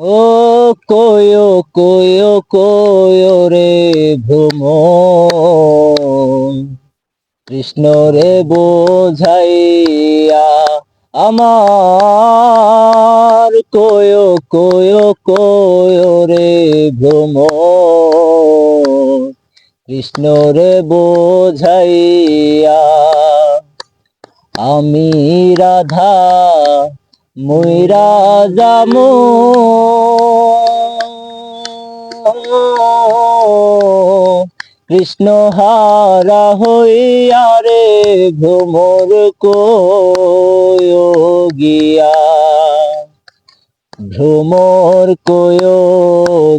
ও কয়ো কয়ো কয়ো রে ভ্রম কৃষ্ণ রে বোঝাইয়া আমার কয়ো কয়ো কয়ো রে ভ্রম কৃষ্ণ রে বোঝাইয়া আমি রাধা ময়রা যামো। কৃষ্ণ হারা হইয়া রে ভ্রমর গিয়া। ভ্রমর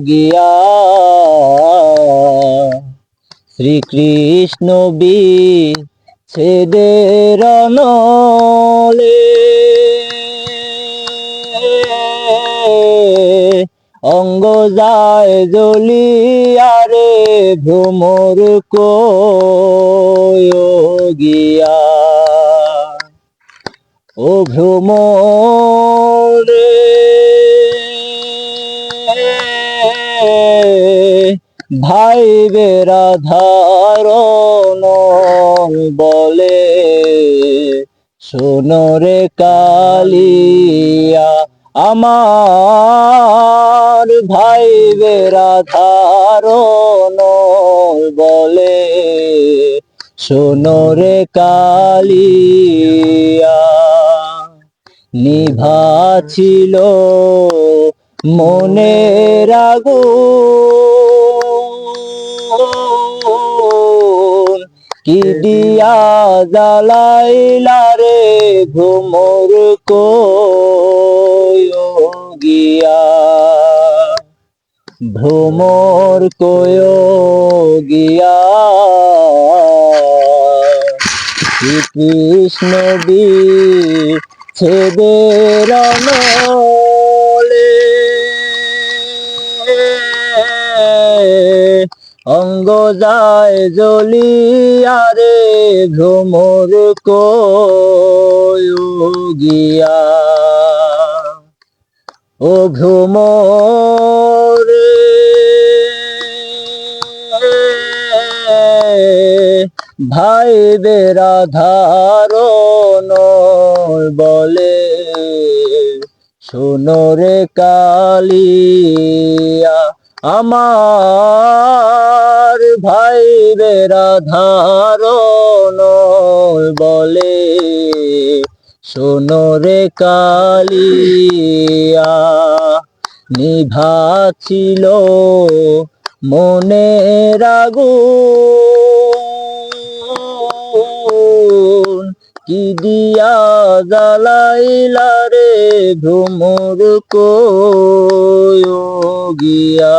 গিয়া। শ্রীকৃষ্ণ বি ছেদের অঙ্গ যায় জ্বলিয়া রে ভ্রমর গিয়া। ও ভ্রমর ভাই বেরাধারণ বলে সোনরে কালিয়া আমার ভাই বেরা ধারণ বলে সোনরে কালিয়া, নিভা ছিল মনের আগুন। কি দিয়া জ্বালাইলা রে ঘুমর গিয়া ভ্রমর গিয়া। শ্রীকৃষ্ণ বি ছেদের নলে অঙ্গ যায় জ্বলিয়া রে ভ্রমর গিয়া। ও ভ্রমর ভাই বেরা ধারণ বলে। সোনরে কালিয়া, আমার ভাই বেরা ধারণ বলে। সোনরে কালিয়া, নিভা ছিল মনের রাগু কি দিয়া জ্বালাইলা রে ভ্রমর গিয়া?